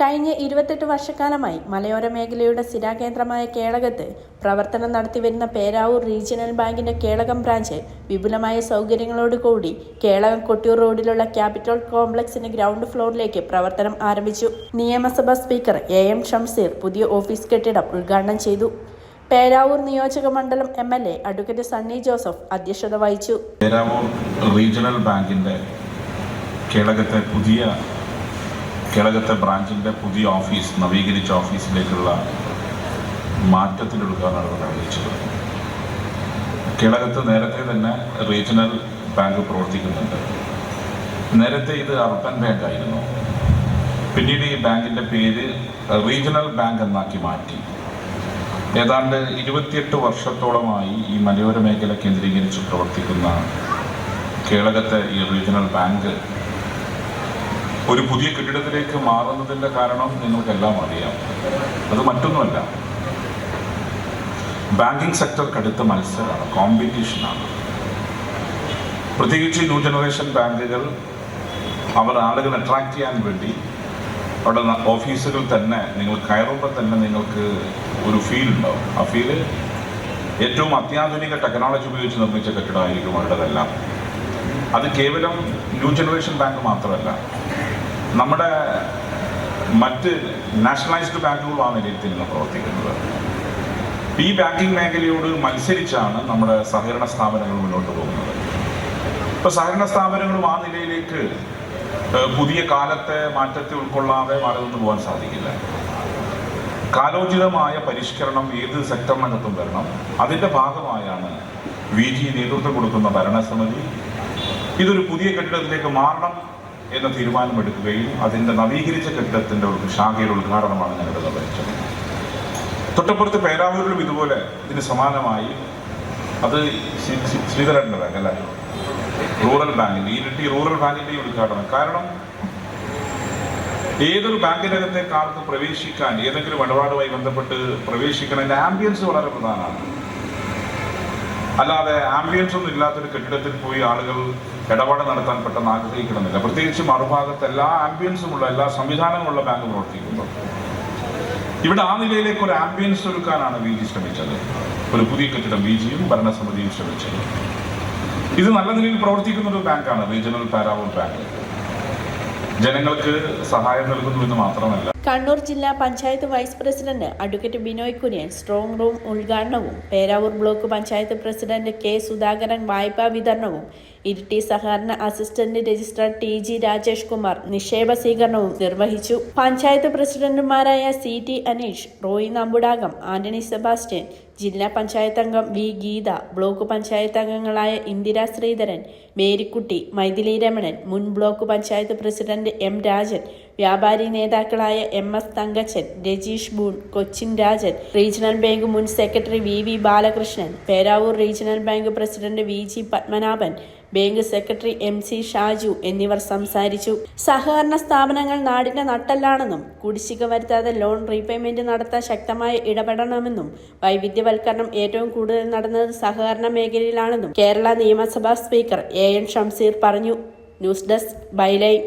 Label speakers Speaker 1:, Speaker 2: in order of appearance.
Speaker 1: കഴിഞ്ഞ ഇരുപത്തെട്ട് വർഷക്കാലമായി മലയോര മേഖലയുടെ സ്ഥിരാകേന്ദ്രമായ കേളകത്ത് പ്രവർത്തനം നടത്തിവരുന്ന പേരാവൂർ റീജിയണൽ ബാങ്കിന്റെ കേളകം ബ്രാഞ്ച് വിപുലമായ സൗകര്യങ്ങളോടുകൂടി കേളകം കൊട്ടിയൂർ റോഡിലുള്ള ക്യാപിറ്റൽ കോംപ്ലക്സിന്റെ ഗ്രൗണ്ട് ഫ്ലോറിലേക്ക് പ്രവർത്തനം ആരംഭിച്ചു. നിയമസഭാ സ്പീക്കർ എ എം ഷംസീർ പുതിയ ഓഫീസ് കെട്ടിടം ഉദ്ഘാടനം ചെയ്തു. പേരാവൂർ നിയോജക മണ്ഡലം M L A advocate Sunny Joseph അധ്യക്ഷത വഹിച്ചു.
Speaker 2: പേരാവൂർ റീജിയണൽ ബാങ്കിന്റെ കേളകത്തെ പുതിയ കേളകത്തെ ബ്രാഞ്ചിന്റെ പുതിയ ഓഫീസ് നവീകരിച്ച ഓഫീസിലേക്കുള്ള മാറ്റത്തിന്റെ ഉദ്ഘാടനമാണ് നിർവഹിച്ചത് കേളകത്ത് നേരത്തെ തന്നെ റീജിയണൽ ബാങ്ക് പ്രവർത്തിക്കുന്നുണ്ട്. നേരത്തെ ഇത് അർബൻ ബാങ്ക് ആയിരുന്നു. പിന്നീട് ഈ ബാങ്കിന്റെ പേര് റീജിയണൽ ബാങ്ക് എന്നാക്കി മാറ്റി. ഏതാണ്ട് ഇരുപത്തിയെട്ട് വർഷത്തോളമായി ഈ മലയോര മേഖല കേന്ദ്രീകരിച്ച് പ്രവർത്തിക്കുന്ന കേളകത്തെ ഈ റീജിയണൽ ബാങ്ക് ഒരു പുതിയ കെട്ടിടത്തിലേക്ക് മാറുന്നതിന്റെ കാരണം നിങ്ങൾക്കെല്ലാം അറിയാം. അത് മറ്റൊന്നുമല്ല. ബാങ്കിങ് സെക്ടർ കടുത്ത മത്സരമാണ് കോമ്പറ്റീഷനാണ്. പ്രത്യേകിച്ച് ന്യൂ ജനറേഷൻ ബാങ്കുകൾ അവർ ആളുകൾ അട്രാക്ട് ചെയ്യാൻ വേണ്ടി അവിടെ ഓഫീസുകൾ തന്നെ നിങ്ങൾ കയറുമ്പോൾ തന്നെ നിങ്ങൾക്ക് ഒരു ഫീൽ ഉണ്ടാവും. ആ ഫീൽ ഏറ്റവും അത്യാധുനിക ടെക്നോളജി ഉപയോഗിച്ച് നിർമ്മിച്ച കെട്ടിടമായിരിക്കും അവരുടെതെല്ലാം. അത് കേവലം ന്യൂ ജനറേഷൻ ബാങ്ക് മാത്രമല്ല. നമ്മുടെ മറ്റ് നാഷണലൈസ്ഡ് ബാങ്കുകളാണ് ആ നിന്ന് പ്രവർത്തിക്കുന്നത്. ഈ ബാങ്കിങ് മേഖലയോട് മത്സരിച്ചാണ് നമ്മുടെ സഹകരണ സ്ഥാപനങ്ങൾ മുന്നോട്ട് പോകുന്നത്. ഇപ്പൊ സഹകരണ സ്ഥാപനങ്ങളും ആ നിലയിലേക്ക് പുതിയ കാലത്തെ മാറ്റത്തെ ഉൾക്കൊള്ളാതെ മാറി പോകാൻ സാധിക്കില്ല. കാലോചിതമായ പരിഷ്കരണം ഏത് സെക്ടറിനകത്തും വരണം. അതിന്റെ ഭാഗമായാണ് വി ജി നേതൃത്വം കൊടുക്കുന്ന ഭരണസമിതി. ഇതൊരു പുതിയ കെട്ടിടത്തിലേക്ക് മാറണം. എന്ന തീരുമാനമെടുക്കുകയും അതിന്റെ നവീകരിച്ച കെട്ടിടത്തിന്റെ ഒരു ശാഖയുടെ ഉദ്ഘാടനമാണ് ഞങ്ങളുടെ നിർവഹിച്ചത്. തൊട്ടപ്പുറത്ത് പേരാവൂരിലും ഇതുപോലെ ഇതിന് സമാനമായി അത് ശ്രീധരന്റെ ബാങ്ക് അല്ലേ? റൂറൽ ബാങ്കിന്റെ ഇരട്ടി റൂറൽ ബാങ്കിന്റെ ഈ ഉദ്ഘാടനം. കാരണം ഏതൊരു ബാങ്കിനകത്തേക്ക് ആൾക്ക് പ്രവേശിക്കാൻ ഏതെങ്കിലും ഇടപാടുമായി ബന്ധപ്പെട്ട് പ്രവേശിക്കണതിന്റെ ആംബിയൻസ് വളരെ പ്രധാനമാണ്. അല്ലാതെ ആംബിയൻസ് ഒന്നും ഇല്ലാത്തൊരു കെട്ടിടത്തിൽ പോയി ആളുകൾ ഇടപാട് നടത്താൻ പെട്ടെന്ന് ആഗ്രഹിക്കണമെന്നില്ല. പ്രത്യേകിച്ച് മറുഭാഗത്ത് എല്ലാ ആംബിയൻസും ഉള്ള എല്ലാ സംവിധാനങ്ങളുള്ള ബാങ്ക് പ്രവർത്തിക്കുന്നു. ഇവിടെ ആ നിലയിലേക്ക് ഒരു ആംബിയൻസ് ഒരുക്കാനാണ് വി ജി ശ്രമിച്ചത്. ഒരു പുതിയ കെട്ടിടം വി ജിയും ഭരണസമിതിയും ശ്രമിച്ചത്. ഇത് നല്ല നിലയിൽ പ്രവർത്തിക്കുന്ന ഒരു ബാങ്കാണ് റീജിയണൽ പാരാവൂർ ബാങ്ക്. ജനങ്ങൾക്ക് സഹായം നൽകുന്നു എന്ന് മാത്രമല്ല.
Speaker 1: കണ്ണൂർ ജില്ലാ panchayat vice president advocate Binoy Kurian strong room ഉദ്ഘാടനവും Peravoor block panchayat president K Sudhakaran വായ്പാ വിതരണവും ഇരിട്ടി സഹകരണ assistant registrar T G Rajesh Kumar നിക്ഷേപ സ്വീകരണവും നിർവഹിച്ചു. പഞ്ചായത്ത് പ്രസിഡന്റുമാരായ C T Aneesh Roy Nambudakam Antony Sebastian ജില്ലാ പഞ്ചായത്ത് അംഗം വി ഗീത ബ്ലോക്ക് പഞ്ചായത്ത് അംഗങ്ങളായ ഇന്ദിര ശ്രീധരൻ മേരിക്കുട്ടി മൈഥിലി രമണൻ മുൻ block panchayat president M Rajan വ്യാപാരി നേതാക്കളായ എം എസ് തങ്കച്ചൻ രജീഷ് ബൂൺ കൊച്ചിൻ രാജൻ റീജിയണൽ ബാങ്ക് മുൻ secretary V V Balakrishnan Peravoor regional bank president V G Padmanabhan bank secretary M C Shaju എന്നിവർ സംസാരിച്ചു. സഹകരണ സ്ഥാപനങ്ങൾ നാടിന്റെ നട്ടല്ലാണെന്നും കുടിശ്ശിക വരുത്താതെ ലോൺ റീപേയ്മെന്റ് നടത്താൻ ശക്തമായ ഇടപെടണമെന്നും വൈവിധ്യവൽക്കരണം ഏറ്റവും കൂടുതൽ നടന്നത് സഹകരണ മേഖലയിലാണെന്നും കേരള നിയമസഭാ സ്പീക്കർ എ എൻ ഷംസീർ പറഞ്ഞു. News desk byline.